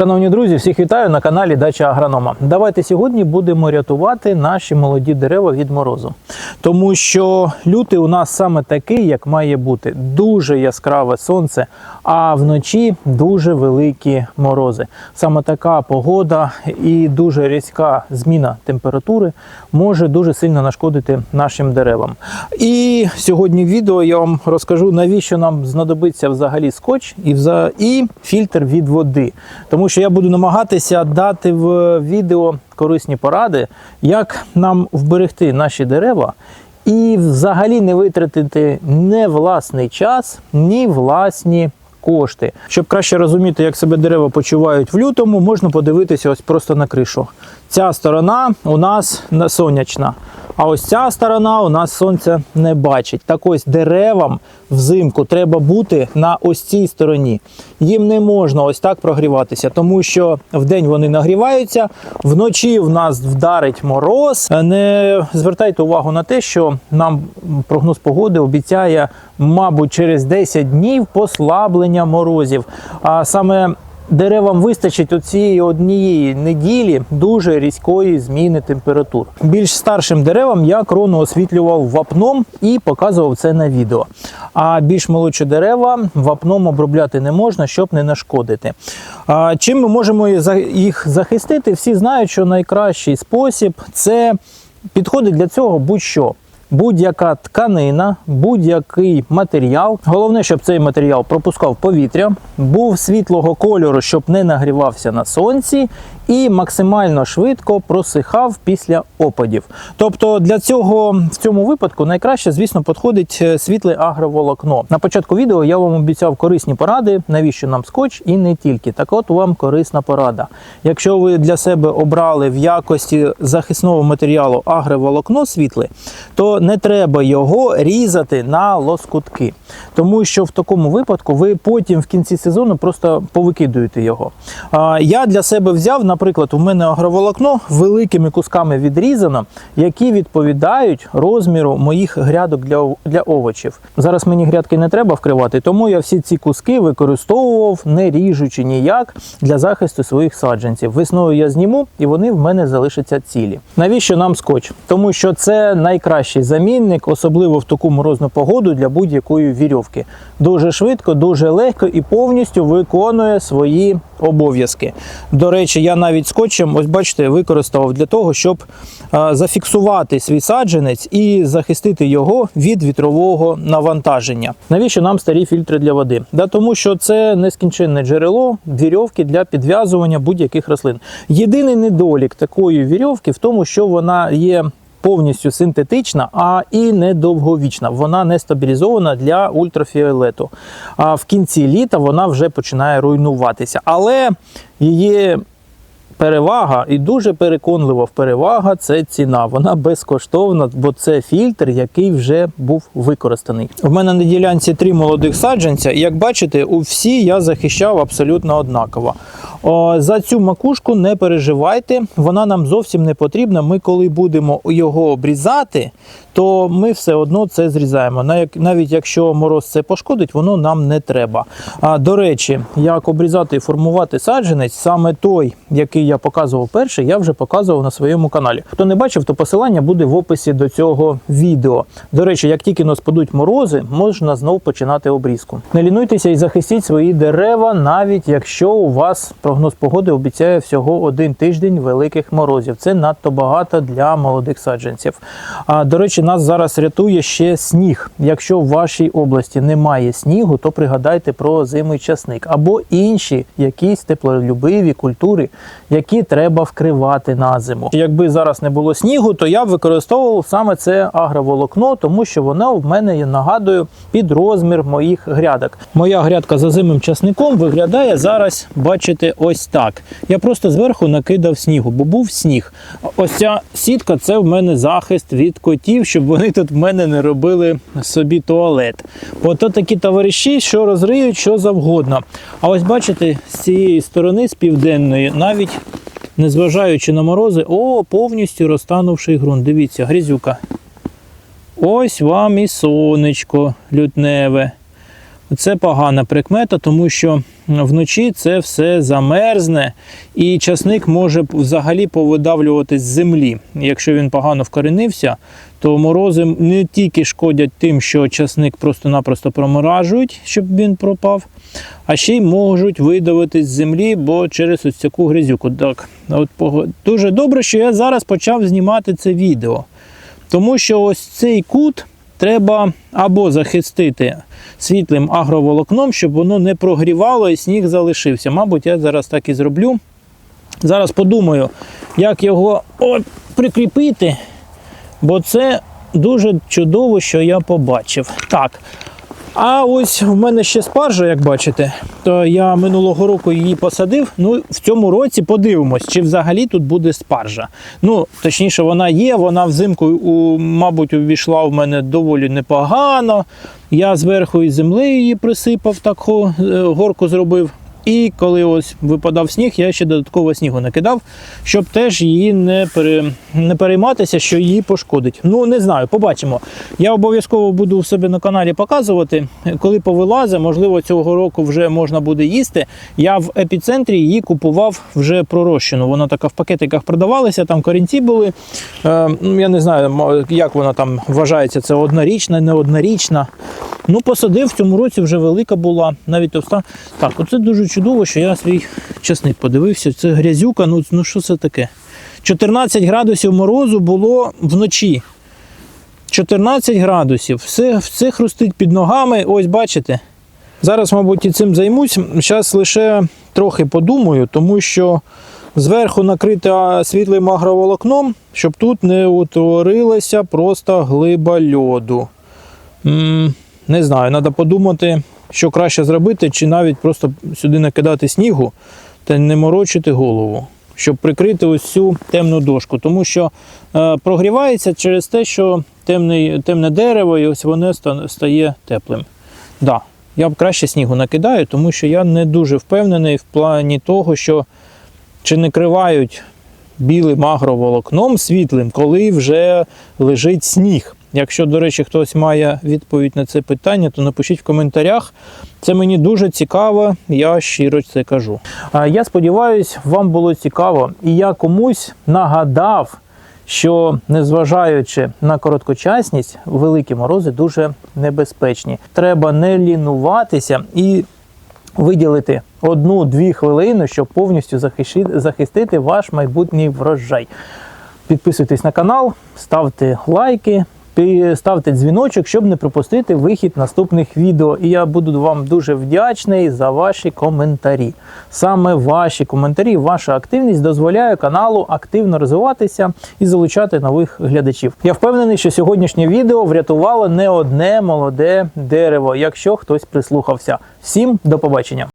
Шановні друзі, всіх вітаю на каналі Дача Агронома. Давайте сьогодні будемо рятувати наші молоді дерева від морозу. Тому що лютий у нас саме такий, як має бути. Дуже яскраве сонце, а вночі дуже великі морози. Саме така погода і дуже різка зміна температури може дуже сильно нашкодити нашим деревам. І сьогодні в відео я вам розкажу, навіщо нам знадобиться взагалі скотч і, фільтр від води. Тому що я буду намагатися дати в відео корисні поради, як нам вберегти наші дерева і взагалі не витратити не власний час, ні власні кошти. Щоб краще розуміти, як себе дерева почувають в лютому, можна подивитися ось просто на кришу. Ця сторона у нас сонячна, а ось ця сторона у нас сонця не бачить. Так ось деревам взимку треба бути на ось цій стороні. Їм не можна ось так прогріватися, тому що вдень вони нагріваються, вночі в нас вдарить мороз. Не звертайте увагу на те, що нам прогноз погоди обіцяє, мабуть, через 10 днів послаблення морозів. А саме Деревам вистачить оцієї однієї неділі дуже різкої зміни температур. Більш старшим деревам я крону освітлював вапном і показував це на відео. А більш молодші дерева вапном обробляти не можна, щоб не нашкодити. А чим ми можемо їх захистити? Всі знають, що найкращий спосіб це підходить для цього будь-що. Будь-яка тканина, будь-який матеріал. Головне, щоб цей матеріал пропускав повітря, був світлого кольору, щоб не нагрівався на сонці, і максимально швидко просихав після опадів. Тобто для цього в цьому випадку найкраще, звісно, підходить е, світле агроволокно. На початку відео я вам обіцяв корисні поради, навіщо нам скотч і не тільки. Так от вам корисна порада. Якщо ви для себе обрали в якості захисного матеріалу агроволокно світле, то не треба його різати на лоскутки. Тому що в такому випадку ви потім в кінці сезону просто повикидуєте його. Я для себе взяв, наприклад, у мене агроволокно великими кусками відрізано, які відповідають розміру моїх грядок для, для овочів. Зараз мені грядки не треба вкривати, тому я всі ці куски використовував, не ріжучи ніяк для захисту своїх саджанців. Весною я зніму і вони в мене залишаться цілі. Навіщо нам скотч? Тому що це найкращий замінник, особливо в таку морозну погоду для будь-якої вірьовки. Дуже швидко, дуже легко і повністю виконує свої обов'язки. До речі, я навіть скотчем, ось бачите, використав для того, щоб зафіксувати свій саджанець і захистити його від вітрового навантаження. Навіщо нам старі фільтри для води? Да, тому що це нескінченне джерело вірьовки для підв'язування будь-яких рослин. Єдиний недолік такої вірьовки в тому, що вона є повністю синтетична, а і недовговічна. Вона не стабілізована для ультрафіолету. А в кінці літа вона вже починає руйнуватися. Але її перевага і дуже переконлива перевага це ціна. Вона безкоштовна, бо це фільтр, який вже був використаний. В мене на ділянці три молодих саджанця. І як бачите, у всі я захищав абсолютно однаково. О, за цю макушку не переживайте, вона нам зовсім не потрібна. Ми, коли будемо його обрізати, то ми все одно це зрізаємо. Навіть якщо мороз це пошкодить, воно нам не треба. А до речі, як обрізати і формувати саджанець, саме той, який я показував перший, я вже показував на своєму каналі. Хто не бачив, то посилання буде в описі до цього відео. До речі, як тільки нас падуть морози, можна знов починати обрізку. Не лінуйтеся і захистіть свої дерева, навіть якщо у вас прогноз погоди обіцяє всього один тиждень великих морозів. Це надто багато для молодих саджанців. А до речі, нас зараз рятує ще сніг. Якщо в вашій області немає снігу, то пригадайте про зимий часник або інші якісь теплолюбиві культури, які треба вкривати на зиму. Якби зараз не було снігу, то я б використовував саме це агроволокно, тому що воно в мене я нагадую під розмір моїх грядок. Моя грядка за зимим часником виглядає зараз, бачите, ось так. Я просто зверху накидав снігу, бо був сніг. Ось ця сітка це в мене захист від котів, щоб вони тут в мене не робили собі туалет. Ото такі товариші, що розриють, що завгодно. А ось бачите, з цієї сторони, з південної, навіть незважаючи на морози, о, повністю розтанувший ґрунт. Дивіться, грізюка. Ось вам і сонечко лютневе. Це погана прикмета, тому що вночі це все замерзне, і часник може взагалі повидавлюватись з землі. Якщо він погано вкоренився, то морози не тільки шкодять тим, що часник просто-напросто проморажують, щоб він пропав, а ще й можуть видавитись з землі, бо через ось таку грязюку. Так, от дуже добре, що я зараз почав знімати це відео. Тому що ось цей кут треба або захистити світлим агроволокном, щоб воно не прогрівало і сніг залишився. Мабуть, я зараз так і зроблю. Зараз подумаю, як його от, прикріпити, бо це дуже чудово, що я побачив. Так. А ось в мене ще спаржа, як бачите, то я минулого року її посадив. Ну, в цьому році подивимось, чи взагалі тут буде спаржа. Ну, точніше, вона є, вона взимку, у, мабуть, увійшла в мене доволі непогано. Я зверху із землею її присипав, так е, горку зробив. І коли ось випадав сніг, я ще додатково снігу накидав, щоб теж її не, пере, не перейматися, що її пошкодить. Ну, не знаю, побачимо. Я обов'язково буду у себе на каналі показувати, коли повилазить, можливо, цього року вже можна буде їсти. Я в епіцентрі її купував вже пророщену. Вона така в пакетиках продавалася, там корінці були. Е, ну, я не знаю, як вона там вважається, це однорічна, не однорічна. Ну, посадив в цьому році вже велика була, навіть товста. Так, оце дуже чудово, що я свій часник подивився. Це грязюка, ну, ну що це таке? 14 градусів морозу було вночі. 14 градусів. Все, все хрустить під ногами. Ось бачите. Зараз, мабуть, і цим займусь. Зараз лише трохи подумаю, тому що зверху накрита світлим агроволокном, щоб тут не утворилася просто глиба льоду. М, Не знаю, треба подумати, що краще зробити, чи навіть просто сюди накидати снігу та не морочити голову, щоб прикрити ось цю темну дошку. Тому що е, прогрівається через те, що темний, темне дерево і ось воно стає теплим. Да, я б краще снігу накидаю, тому що я не дуже впевнений в плані того, що чи не кривають білим агроволокном світлим, коли вже лежить сніг. Якщо, до речі, хтось має відповідь на це питання, то напишіть в коментарях. Це мені дуже цікаво, я щиро це кажу. Я сподіваюся, вам було цікаво, і я комусь нагадав, що незважаючи на короткочасність, великі морози дуже небезпечні. Треба не лінуватися і виділити одну-дві хвилини, щоб повністю захистити ваш майбутній врожай. Підписуйтесь на канал, ставте лайки, ставте дзвіночок, щоб не пропустити вихід наступних відео. І я буду вам дуже вдячний за ваші коментарі. Саме ваші коментарі, ваша активність дозволяє каналу активно розвиватися і залучати нових глядачів. Я впевнений, що сьогоднішнє відео врятувало не одне молоде дерево, якщо хтось прислухався. Всім до побачення!